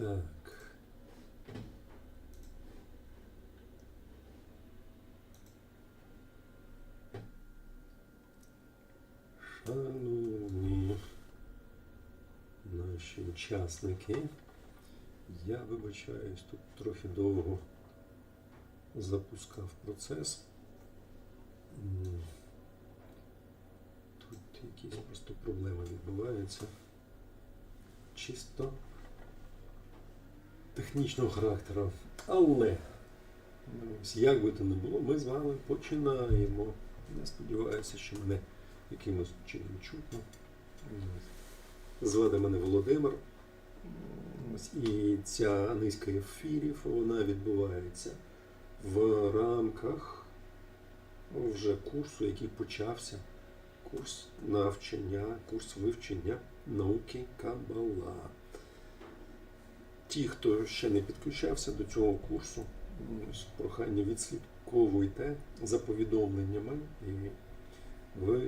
Так. Шановні наші учасники, я вибачаюсь, тут трохи довго запускав процес. Тут якісь просто проблеми відбуваються. Чисто технічного характеру. Але як би то не було, ми з вами починаємо. Я сподіваюся, що мене якимось чином чутно. Звати мене Володимир. І ця низка ефірів вона відбувається в рамках вже курсу, який почався. Курс навчання, курс вивчення науки Кабала. Ті, хто ще не підключався до цього курсу, прохання відслідковуйте за повідомленнями, і ви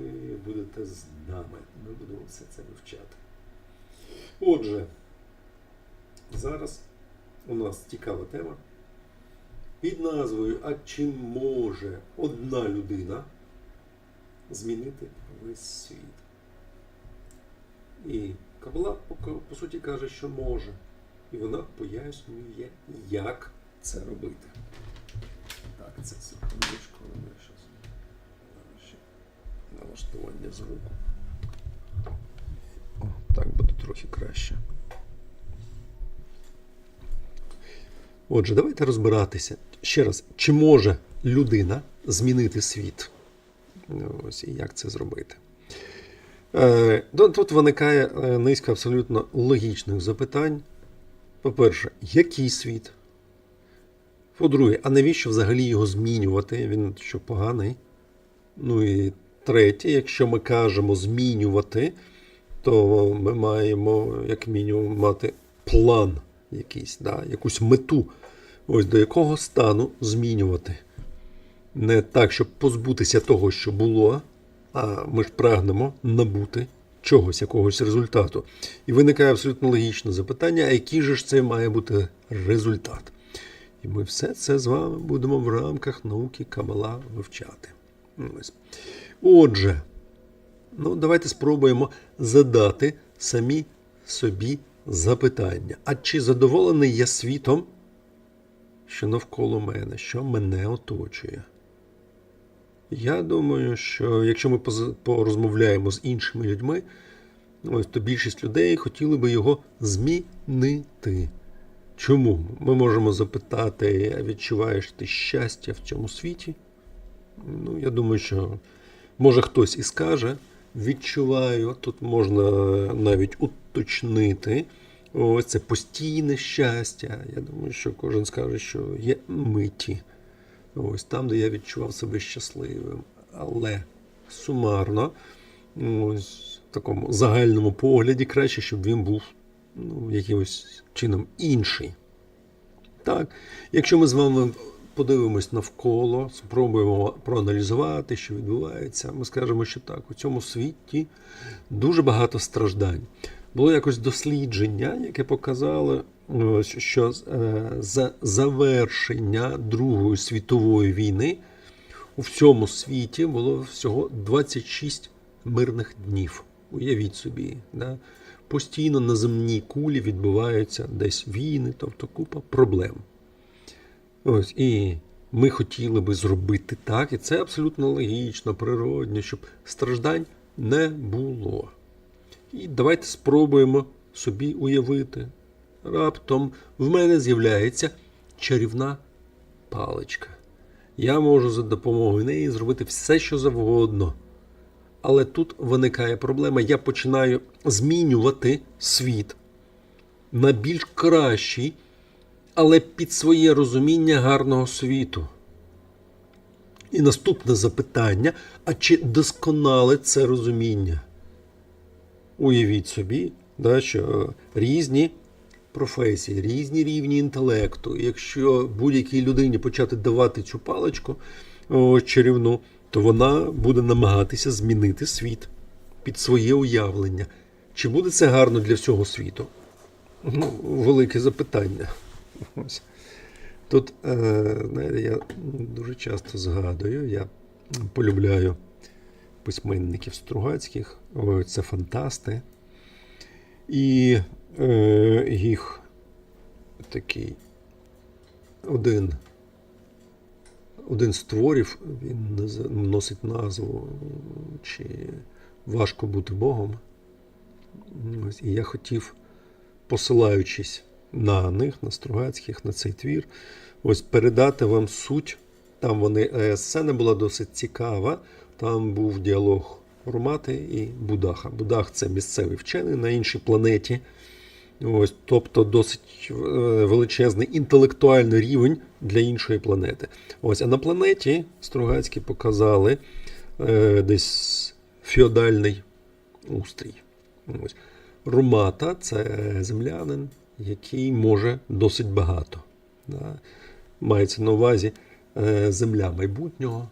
будете з нами. Ми будемо все це вивчати. Отже, зараз у нас цікава тема під назвою А чи може одна людина змінити весь світ? І Кабала по, по суті каже, що може. І вона пояснює, як це робити. Так, це секундочку, але я щас ще налаштування звуку. О, так буде трохи краще. Отже, давайте розбиратися ще раз, чи може людина змінити світ? Ось і як це зробити? Е, Тут виникає е, низка абсолютно логічних запитань. По-перше, який світ? По-друге, а навіщо взагалі його змінювати? Він що поганий? Ну і третє, якщо ми кажемо змінювати, то ми маємо, як мінімум, мати план якийсь, да, якусь мету, ось до якого стану змінювати. Не так, щоб позбутися того, що було, а ми ж прагнемо набути чогось, якогось результату. І виникає абсолютно логічне запитання, а який же ж це має бути результат? І ми все це з вами будемо в рамках науки Кабала вивчати. Отже, ну, давайте спробуємо задати самі собі запитання. А чи задоволений я світом, що навколо мене, що мене оточує? Я думаю, що якщо ми порозмовляємо з іншими людьми, ось, то більшість людей хотіли би його змінити. Чому? Ми можемо запитати, а відчуваєш ти щастя в цьому світі? Ну, я думаю, що може хтось і скаже, відчуваю, тут можна навіть уточнити. Ось це постійне щастя. Я думаю, що кожен скаже, що є миті. Ось там, де я відчував себе щасливим. Але сумарно, ось в такому загальному погляді, краще, щоб він був ну, якимось чином інший. Так, якщо ми з вами подивимось навколо, спробуємо проаналізувати, що відбувається, ми скажемо, що так, у цьому світі дуже багато страждань. Було якось дослідження, яке показало, що е, за завершення Другої світової війни у всьому світі було всього 26 мирних днів. Уявіть собі, да? постійно на земній кулі відбуваються десь війни, тобто купа проблем. Ось, і ми хотіли би зробити так, і це абсолютно логічно, природньо, щоб страждань не було. І давайте спробуємо собі уявити. Раптом в мене з'являється чарівна паличка. Я можу за допомогою неї зробити все, що завгодно. Але тут виникає проблема. Я починаю змінювати світ на більш кращий, але під своє розуміння гарного світу. І наступне запитання: а чи досконале це розуміння? Уявіть собі, да, що різні професії, різні рівні інтелекту. Якщо будь-якій людині почати давати цю паличку чарівну, то вона буде намагатися змінити світ під своє уявлення. Чи буде це гарно для всього світу? ну, велике запитання. Ось. Тут, е, знаєте, я дуже часто згадую, я полюбляю письменників Стругацьких, це фантасти. І е, такий один, один з творів, він носить назву чи Важко бути Богом. І я хотів, посилаючись на них, на Стругацьких, на цей твір, ось передати вам суть. Там вони, е, сцена була досить цікава. Там був діалог Ромати і Будаха. Будах це місцевий вчений на іншій планеті. Ось, тобто досить е, величезний інтелектуальний рівень для іншої планети. Ось, а на планеті Стругацькі показали е, десь феодальний устрій. Ось. Румата це землянин, який може досить багато. Да? Мається на увазі е, земля майбутнього.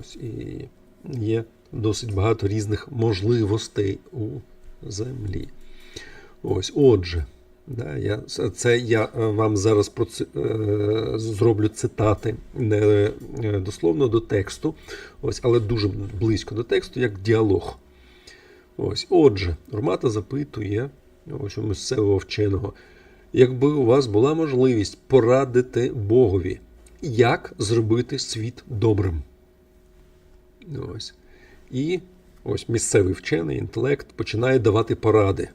Ось, і є досить багато різних можливостей у землі. Ось, отже, да, я, це я е, вам зараз про е, зроблю цитати не е, дословно до тексту, ось, але дуже близько до тексту, як діалог. Ось, отже, Ромата запитує ось у місцевого вченого, якби у вас була можливість порадити Богові, як зробити світ добрим. Ось. І ось місцевий вчений інтелект починає давати поради.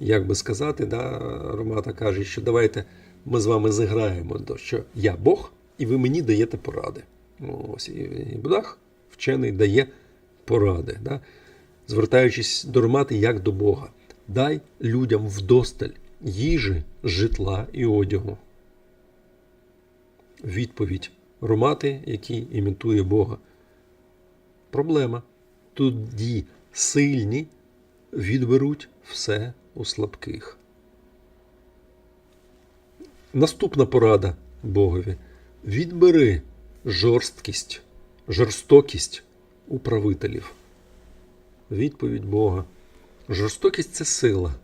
Як би сказати, да, Ромата каже, що давайте ми з вами зіграємо, що я Бог, і ви мені даєте поради. Ну, Ось, і Будах, вчений, дає поради. Да? Звертаючись до Ромати як до Бога, дай людям вдосталь їжі, житла і одягу. Відповідь Ромати, який імітує Бога. Проблема. Тоді сильні відберуть все у слабких. Наступна порада Богові. Відбери жорсткість, жорстокість у правителів. Відповідь Бога. Жорстокість це сила.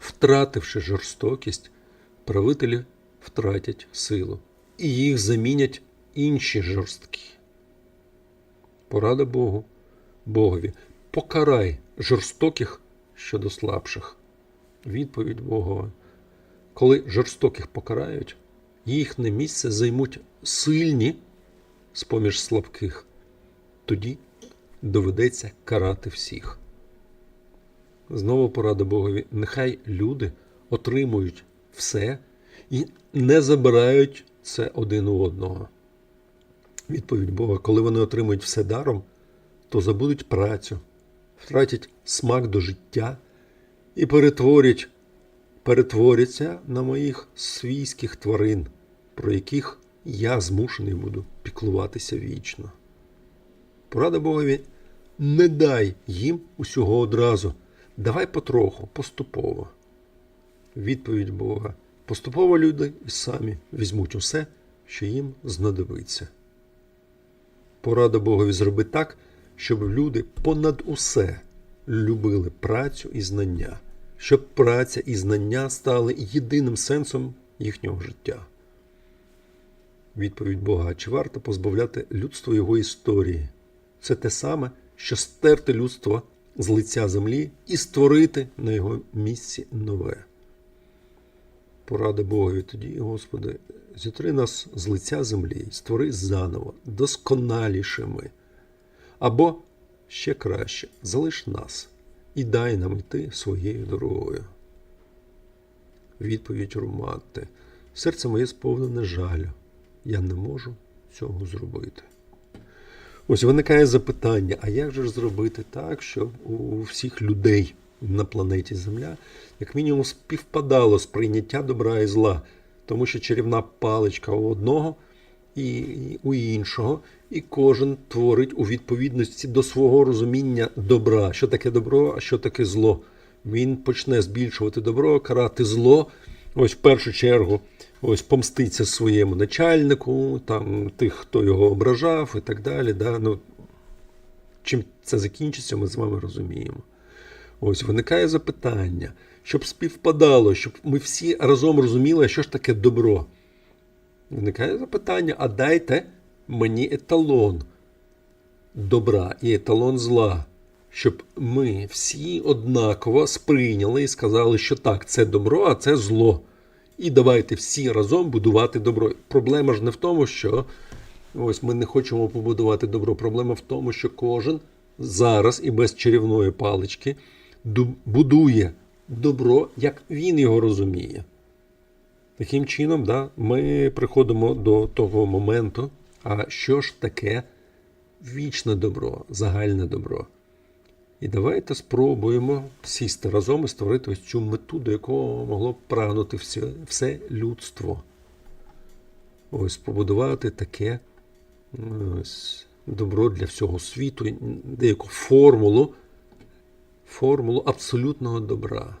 Втративши жорстокість, правителі втратять силу. І їх замінять інші жорсткі. Порада Богу, Богові. Покарай жорстоких щодо слабших. Відповідь Богова. Коли жорстоких покарають, їхнє місце займуть сильні з поміж слабких. Тоді доведеться карати всіх. Знову порада Богові. Нехай люди отримують все і не забирають це один у одного. Відповідь Бога, коли вони отримують все даром, то забудуть працю, втратять смак до життя і перетворять, перетворяться на моїх свійських тварин, про яких я змушений буду піклуватися вічно. Порада Богові не дай їм усього одразу. Давай потроху, поступово. Відповідь Бога. Поступово люди і самі візьмуть усе, що їм знадобиться. Порада Богові зроби так, щоб люди понад усе любили працю і знання, щоб праця і знання стали єдиним сенсом їхнього життя. Відповідь Бога, чи варто позбавляти людство його історії? Це те саме, що стерти людство з лиця землі і створити на його місці нове. Порада Богові тоді, Господи, зітри нас з лиця землі, створи заново, досконалішими. Або ще краще, залиш нас і дай нам йти своєю дорогою. Відповідь Руматти. Серце моє сповнене жалю. Я не можу цього зробити. Ось виникає запитання: а як же ж зробити так, щоб у всіх людей на планеті Земля, як мінімум, співпадало сприйняття добра і зла, тому що чарівна паличка у одного і у іншого, і кожен творить у відповідності до свого розуміння добра, що таке добро, а що таке зло. Він почне збільшувати добро, карати зло. Ось в першу чергу ось помститься своєму начальнику, там тих, хто його ображав, і так далі. Да? Ну, Чим це закінчиться, ми з вами розуміємо. Ось виникає запитання, щоб співпадало, щоб ми всі разом розуміли, що ж таке добро. Виникає запитання: а дайте мені еталон добра і еталон зла, щоб ми всі однаково сприйняли і сказали, що так, це добро, а це зло. І давайте всі разом будувати добро. Проблема ж не в тому, що ось ми не хочемо побудувати добро. Проблема в тому, що кожен зараз і без чарівної палички будує добро, як він його розуміє. Таким чином, да, ми приходимо до того моменту, а що ж таке вічне добро, загальне добро. І давайте спробуємо сісти разом і створити ось цю мету, до якого могло б прагнути все, все людство. Ось побудувати таке ось, добро для всього світу, деяку формулу, формулу абсолютного добра.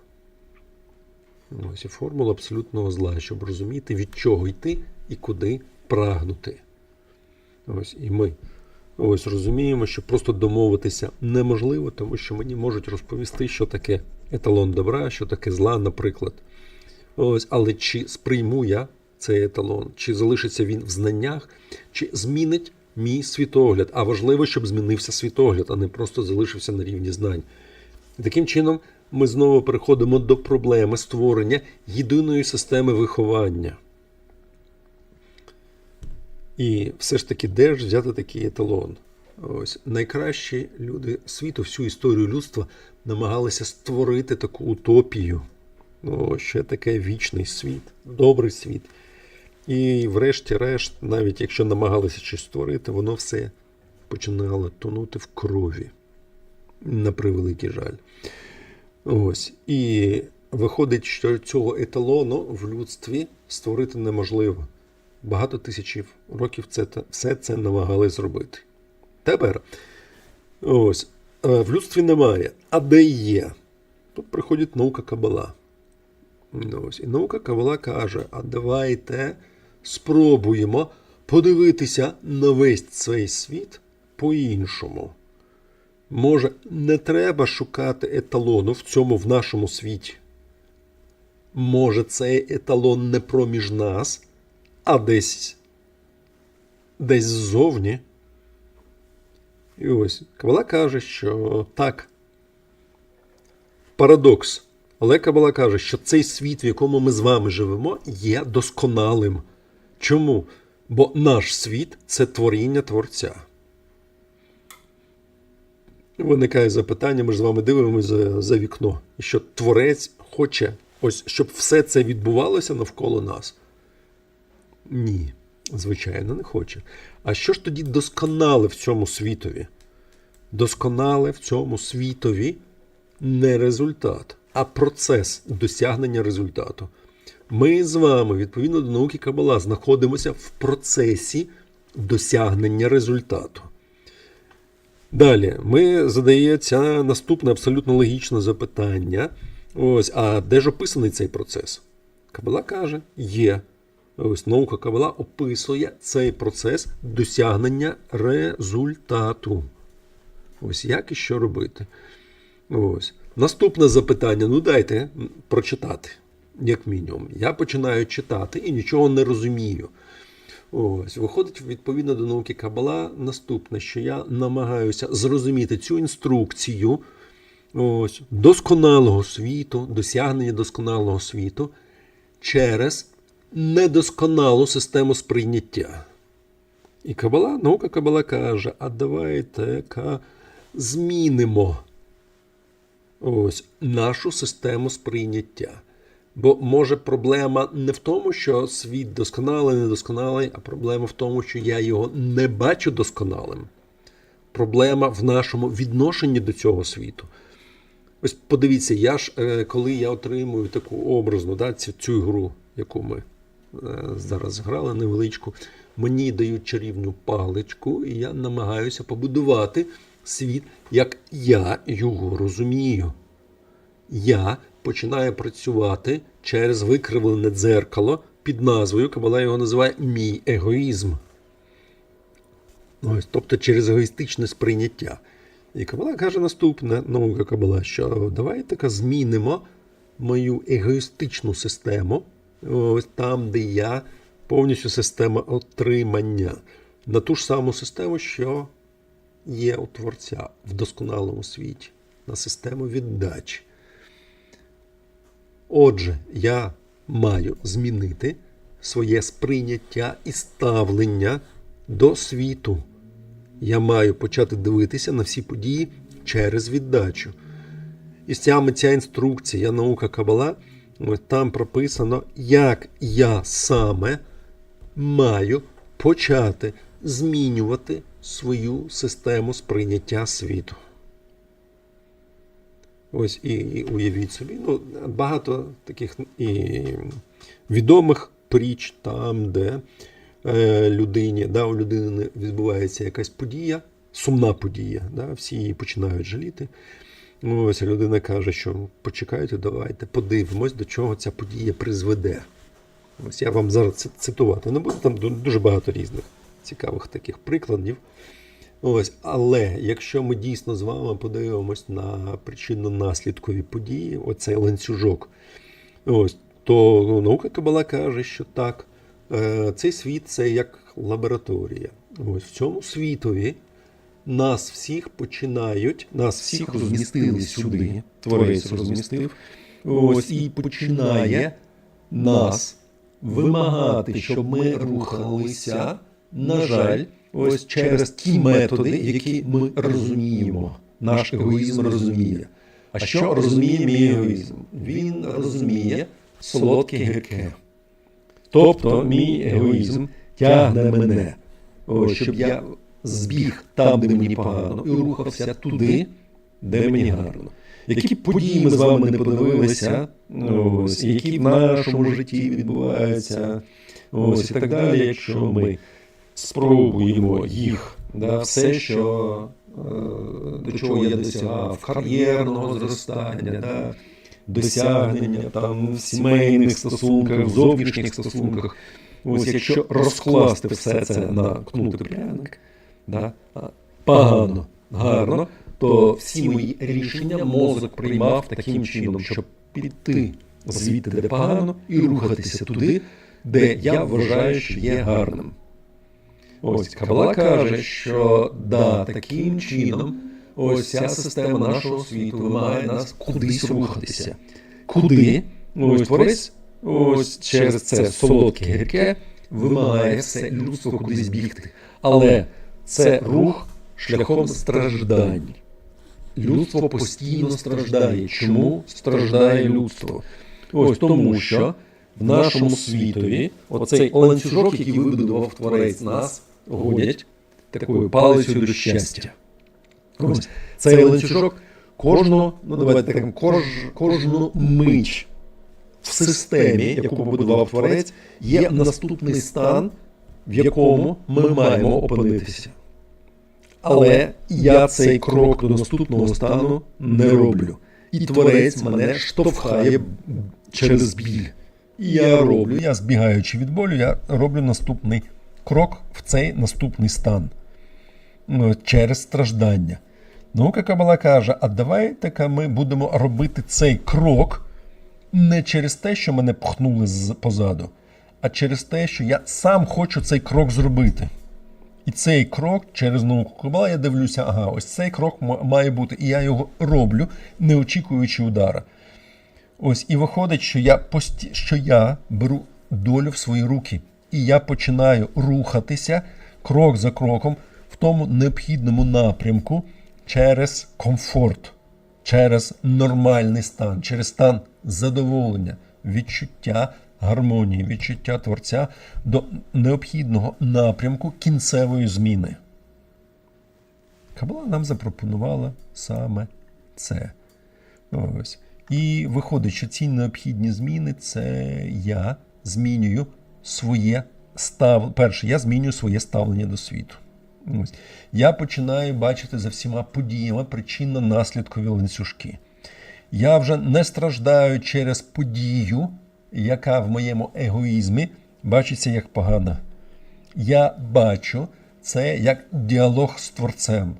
Ось і формула абсолютного зла, щоб розуміти, від чого йти і куди прагнути. Ось і ми ось розуміємо, що просто домовитися неможливо, тому що мені можуть розповісти, що таке еталон добра, що таке зла, наприклад. Ось, але чи сприйму я цей еталон, чи залишиться він в знаннях, чи змінить мій світогляд. А важливо, щоб змінився світогляд, а не просто залишився на рівні знань. І таким чином, ми знову переходимо до проблеми створення єдиної системи виховання. І все ж таки, де ж взяти такий еталон? Ось найкращі люди світу, всю історію людства намагалися створити таку утопію. Ну, ще таке вічний світ, добрий світ. І, врешті-решт, навіть якщо намагалися щось створити, воно все починало тонути в крові. На превеликий жаль. Ось. І виходить, що цього еталону в людстві створити неможливо. Багато тисяч років це, все це намагались зробити. Тепер ось, е, в людстві немає, а де є? Тут приходить наука Кабала. Ось. І наука Кабала каже: а давайте спробуємо подивитися на весь цей світ по-іншому. Може, не треба шукати еталону в цьому в нашому світі. Може, цей еталон не проміж нас, а десь десь ззовні. І ось Кабала каже, що так. Парадокс. Але Кабала каже, що цей світ, в якому ми з вами живемо, є досконалим. Чому? Бо наш світ це творіння Творця. Виникає запитання, ми ж з вами дивимося за, за вікно, що Творець хоче, ось, щоб все це відбувалося навколо нас. Ні, звичайно, не хоче. А що ж тоді досконале в цьому світові? Досконале в цьому світові не результат, а процес досягнення результату. Ми з вами, відповідно до науки Кабала, знаходимося в процесі досягнення результату. Далі ми задається наступне абсолютно логічне запитання. Ось, а де ж описаний цей процес? Кабала каже, є. Ось наука Кабала описує цей процес досягнення результату. Ось як і що робити. Ось. Наступне запитання: ну дайте прочитати, як мінімум. Я починаю читати і нічого не розумію. Ось, виходить, відповідно до науки Кабала, наступне, що я намагаюся зрозуміти цю інструкцію ось, досконалого світу, досягнення досконалого світу через недосконалу систему сприйняття. І Кабала, наука Кабала каже: а давайте-ка змінимо ось нашу систему сприйняття. Бо може проблема не в тому, що світ досконалий, недосконалий, а проблема в тому, що я його не бачу досконалим. Проблема в нашому відношенні до цього світу. Ось подивіться, я ж, е, коли я отримую таку образну, да, цю, цю гру, яку ми е, зараз грали невеличку, мені дають чарівну паличку, і я намагаюся побудувати світ, як я його розумію. Я починаю працювати через викривлене дзеркало під назвою, Кабала його називає мій егоїзм. Ось, тобто через егоїстичне сприйняття. І Кабала каже наступне, наука Кабала, що давайте-ка змінимо мою егоїстичну систему, ось там, де я повністю система отримання, на ту ж саму систему, що є у Творця в досконалому світі, на систему віддачі. Отже, я маю змінити своє сприйняття і ставлення до світу. Я маю почати дивитися на всі події через віддачу. І саме ця інструкція, наука Кабала, там прописано, як я саме маю почати змінювати свою систему сприйняття світу. Ось і, і уявіть собі, ну, багато таких і відомих притч там, де е, людині, да, у людини відбувається якась подія, сумна подія, да, всі її починають жаліти. Ну, Ось людина каже, що почекайте, давайте подивимось, до чого ця подія призведе. Ось я вам зараз цитувати не буду, там дуже багато різних цікавих таких прикладів. Ось, але якщо ми дійсно з вами подивимось на причинно-наслідкові події, оцей ланцюжок, ось, то ну, наука Кабала каже, що так, е, цей світ це як лабораторія. Ось в цьому світові нас всіх починають, нас всіх всіх розмістили сюди, творець розмістив, ось і починає нас вимагати, щоб ми рухалися, на жаль, ось через ті методи, які ми розуміємо. Наш егоїзм розуміє. А що розуміє мій егоїзм? Він розуміє солодке гірке. Тобто мій егоїзм тягне мене, ось, щоб я збіг там, де мені погано, і рухався туди, де мені гарно. Які події ми з вами не подивилися, ось, які в нашому житті відбуваються, ось і так далі, якщо ми спробуємо їх, да, все, що е, до чого я досягав, кар'єрного зростання, да, досягнення там в сімейних стосунках, в зовнішніх стосунках. Ось якщо розкласти все це на кнути пряник, да, погано, гарно, то всі мої рішення мозок приймав таким чином, щоб піти звідти, де погано, і рухатися туди, де я вважаю, що є гарним. Ось Кабала каже, що да, таким чином ось ця система нашого світу вимагає нас кудись рухатися. Куди? Ось творець, ось через це солодке гірке вимагає все людство кудись бігти. Але це рух шляхом страждань. Людство постійно страждає. Чому страждає людство? Ось тому, що в нашому світові оцей ланцюжок, який вибудував творець нас, годять такою палицею до щастя. Ось цей ланцюжок кожну, ну давайте так, кож, кожну мить в системі, яку побудував творець, є наступний стан, в якому ми маємо опинитися. Але я цей крок до наступного стану не роблю. І творець мене штовхає через біль. І я роблю, я збігаючи від болю, я роблю наступний крок в цей наступний стан через страждання. Наука Кабала каже: а давайте-ка ми будемо робити цей крок не через те, що мене пхнули позаду, а через те, що я сам хочу цей крок зробити. І цей крок через науку Кабала я дивлюся, ага, ось цей крок має бути, і я його роблю, не очікуючи удара. Ось і виходить, що я пості... що я беру долю в свої руки, і я починаю рухатися крок за кроком в тому необхідному напрямку через комфорт, через нормальний стан, через стан задоволення, відчуття гармонії, відчуття творця до необхідного напрямку кінцевої зміни. Кабала нам запропонувала саме це. Ось. І виходить, що ці необхідні зміни це я змінюю своє став... Перше, я змінюю своє ставлення до світу. Ось. Я починаю бачити за всіма подіями причинно-наслідкові ланцюжки. Я вже не страждаю через подію, яка в моєму егоїзмі бачиться як погана. Я бачу це як діалог з творцем.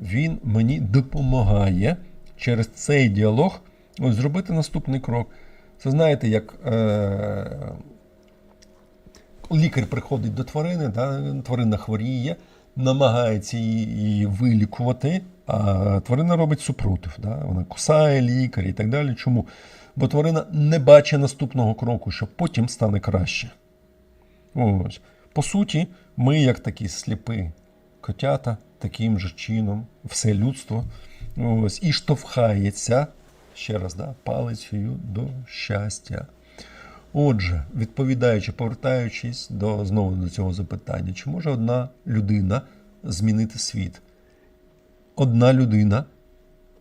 він мені допомагає через цей діалог зробити наступний крок. Це знаєте, як е, лікар приходить до тварини, да, тварина хворіє, намагається її, вилікувати, а тварина робить супротив. Да, вона кусає лікаря і так далі. Чому? Бо тварина не бачить наступного кроку, що потім стане краще. Ось. По суті, ми, як такі сліпі котята, таким же чином, все людство, ось, і штовхається, ще раз, да, палицею до щастя. Отже, відповідаючи, повертаючись до, знову до цього запитання, чи може одна людина змінити світ? Одна людина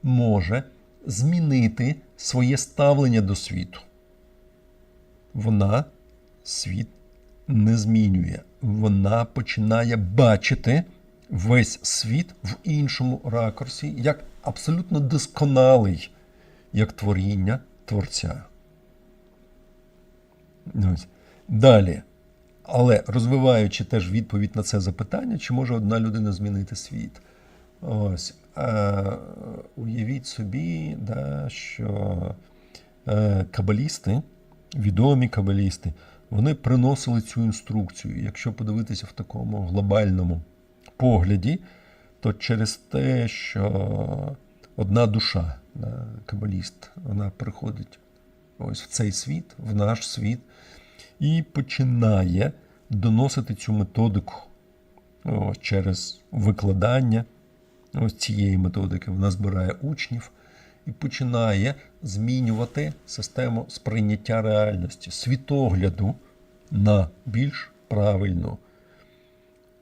може змінити своє ставлення до світу. Вона світ не змінює. Вона починає бачити весь світ в іншому ракурсі, як абсолютно досконалий, як творіння Творця. Ось. Далі. Але розвиваючи теж відповідь на це запитання, чи може одна людина змінити світ? Ось. Е, уявіть собі, да, що е, кабалісти, відомі кабалісти, вони приносили цю інструкцію. Якщо подивитися в такому глобальному погляді, то через те, що одна душа, да, кабаліст, вона приходить ось в цей світ, в наш світ, і починає доносити цю методику через викладання ось цієї методики. Вона збирає учнів і починає змінювати систему сприйняття реальності, світогляду на більш правильну.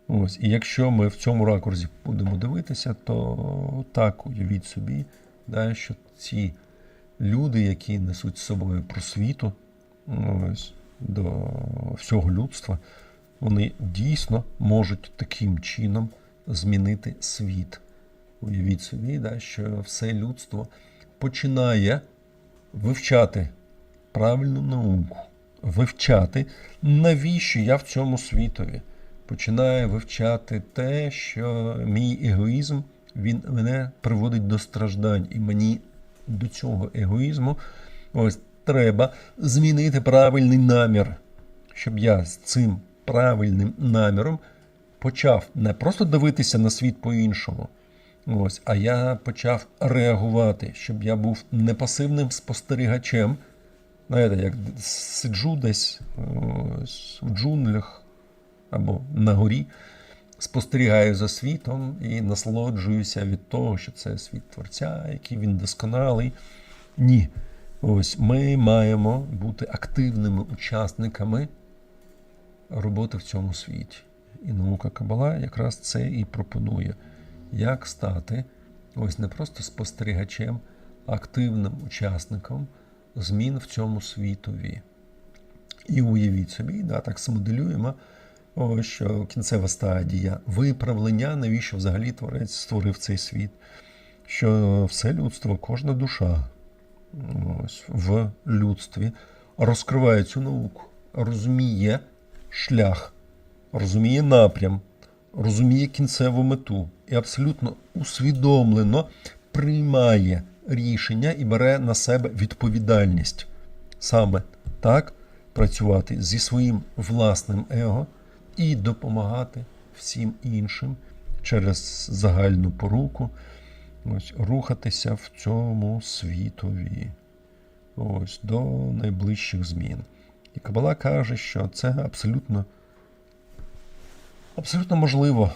Ось, і якщо ми в цьому ракурсі будемо дивитися, то так уявіть собі, да, що ці люди, які несуть з собою просвіту ось, до всього людства, вони дійсно можуть таким чином змінити світ. Уявіть собі, да, що все людство починає вивчати правильну науку, вивчати, навіщо я в цьому світові. Починає вивчати те, що мій егоїзм він мене приводить до страждань, і мені до цього егоїзму ось треба змінити правильний намір, щоб я з цим правильним наміром почав не просто дивитися на світ по-іншому, ось, а я почав реагувати, щоб я був не пасивним спостерігачем. Знаєте, як сиджу десь ось, в джунглях або на горі, спостерігаю за світом і насолоджуюся від того, що це світ Творця, який він досконалий. Ні. Ось ми маємо бути активними учасниками роботи в цьому світі. І наука Кабала якраз це і пропонує, як стати ось не просто спостерігачем, а активним учасником змін в цьому світові. І уявіть собі, да, так смоделюємо, ось, що кінцева стадія виправлення, навіщо взагалі творець створив цей світ, що все людство, кожна душа ось, в людстві розкриває цю науку, розуміє шлях, розуміє напрям, розуміє кінцеву мету і абсолютно усвідомлено приймає рішення і бере на себе відповідальність. Саме так працювати зі своїм власним его і допомагати всім іншим через загальну поруку ось, рухатися в цьому світові ось, до найближчих змін. І Кабала каже, що це абсолютно, абсолютно можливо,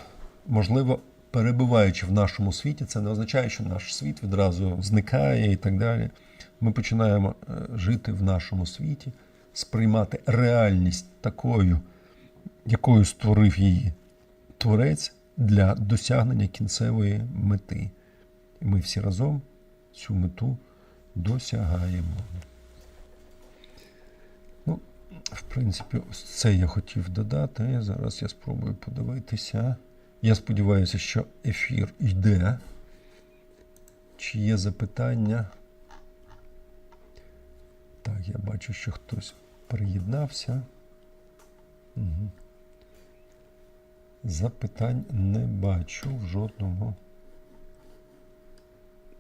можливо, перебуваючи в нашому світі, це не означає, що наш світ відразу зникає і так далі. Ми починаємо е, жити в нашому світі, сприймати реальність такою, якою створив її творець для досягнення кінцевої мети. І ми всі разом цю мету досягаємо. Ну, в принципі, ось це я хотів додати. Зараз я спробую подивитися. Я сподіваюся, що ефір йде. Чи є запитання? Так, я бачу, що хтось приєднався. Угу. Запитань не бачу в жодному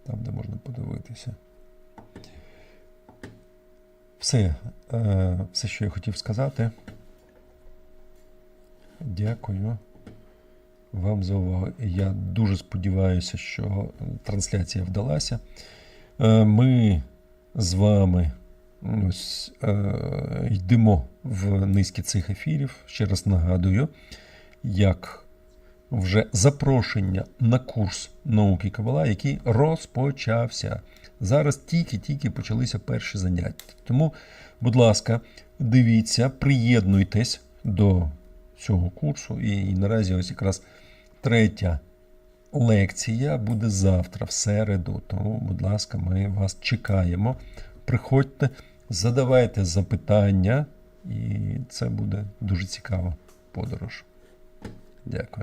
Там, де можна подивитися. Все, е, все, що я хотів сказати. Дякую вам за увагу. Я дуже сподіваюся, що трансляція вдалася. Е, Ми з вами ось, е, йдемо в низки цих ефірів. Ще раз нагадую, як вже запрошення на курс науки Кабала, який розпочався. Зараз тільки-тільки почалися перші заняття. Тому, будь ласка, дивіться, приєднуйтесь до цього курсу. І, наразі ось якраз третя лекція буде завтра, в середу. Тому, будь ласка, ми вас чекаємо. Приходьте, задавайте запитання, і це буде дуже цікава подорож. Дякую.